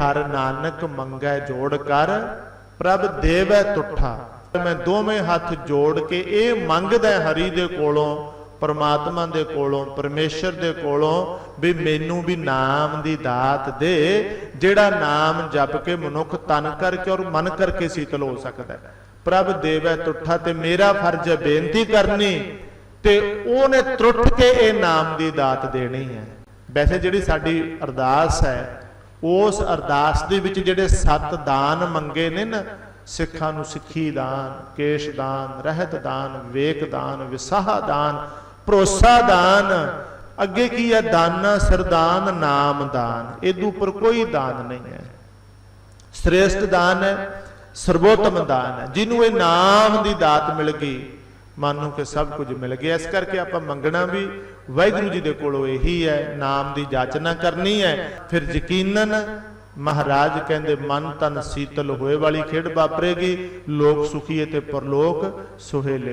ਹਰ ਨਾਨਕ ਮੰਗੈ ਜੋੜ ਕਰ, ਪ੍ਰਭ ਦੇਵੈ ਤੁਠਾ। ਮੈਂ ਦੋਵੇਂ ਹੱਥ ਜੋੜ ਕੇ ਇਹ ਮੰਗਦਾ ਹਰੀ ਦੇ ਕੋਲੋਂ, ਪਰਮਾਤਮਾ ਦੇ ਕੋਲੋਂ, ਪਰਮੇਸ਼ਰ ਦੇ ਕੋਲੋਂ ਵੀ ਮੈਨੂੰ ਵੀ ਨਾਮ ਦੀ ਦਾਤ ਦੇ, ਜਿਹੜਾ ਨਾਮ ਜਪ ਕੇ ਮਨੁੱਖ ਤਨ ਕਰਕੇ ਔਰ ਮਨ ਕਰਕੇ ਸੀਤਲ ਹੋ ਸਕਦਾ ਹੈ। ਪ੍ਰਭ ਦੇਵੈ ਤੁਠਾ ਤੇ ਮੇਰਾ ਫਰਜ਼ ਹੈ ਬੇਨਤੀ ਕਰਨੀ ਤੇ ਉਹਨੇ ਤਰੁੱਟ ਕੇ ਇਹ ਨਾਮ ਦੀ ਦਾਤ ਦੇਣੀ ਹੈ। ਵੈਸੇ ਜਿਹੜੀ ਸਾਡੀ ਅਰਦਾਸ ਹੈ ਉਸ ਅਰਦਾਸ ਦੇ ਵਿੱਚ ਜਿਹੜੇ ਸੱਤ ਦਾਨ ਮੰਗੇ ਨੇ ਨਾ, ਸਿੱਖਾਂ ਨੂੰ ਸਿੱਖੀ ਦਾਨ, ਕੇਸ਼ ਦਾਨ, ਰਹਿਤ ਦਾਨ, ਵਿਵੇਕ ਦਾਨ, ਵਿਸਾਹ ਦਾਨ, ਭਰੋਸਾ ਦਾਨ, ਅੱਗੇ ਕੀ ਹੈ ਦਾਨਾ, ਸਰਦਾਨ, ਨਾਮ ਦਾਨ, ਇਹਦੇ ਉੱਪਰ ਕੋਈ ਦਾਨ ਨਹੀਂ ਹੈ। ਸ੍ਰੇਸ਼ਟ ਦਾਨ ਹੈ, ਸਰਵੋਤਮ ਦਾਨ ਹੈ। ਜਿਹਨੂੰ ਇਹ ਨਾਮ ਦੀ ਦਾਤ ਮਿਲ ਗਈ ਮੰਨੋ ਕਿ ਸਭ ਕੁਝ ਮਿਲ ਗਿਆ। ਇਸ ਕਰਕੇ ਆਪਾਂ ਮੰਗਣਾ ਵੀ ਵਾਹਿਗੁਰੂ ਜੀ ਦੇ ਕੋਲੋਂ ਇਹੀ ਹੈ, ਨਾਮ ਦੀ ਜਾਚਨਾ ਕਰਨੀ ਹੈ। ਫਿਰ ਯਕੀਨਨ ਮਹਾਰਾਜ ਕਹਿੰਦੇ, ਮਨ ਤਨ ਸੀਤਲ ਹੋਏ ਵਾਲੀ ਖੇਡ ਵਾਪਰੇਗੀ, ਲੋਕ ਸੁਖੀ ਅਤੇ ਪਰਲੋਕ ਸੁਹੇਲੇ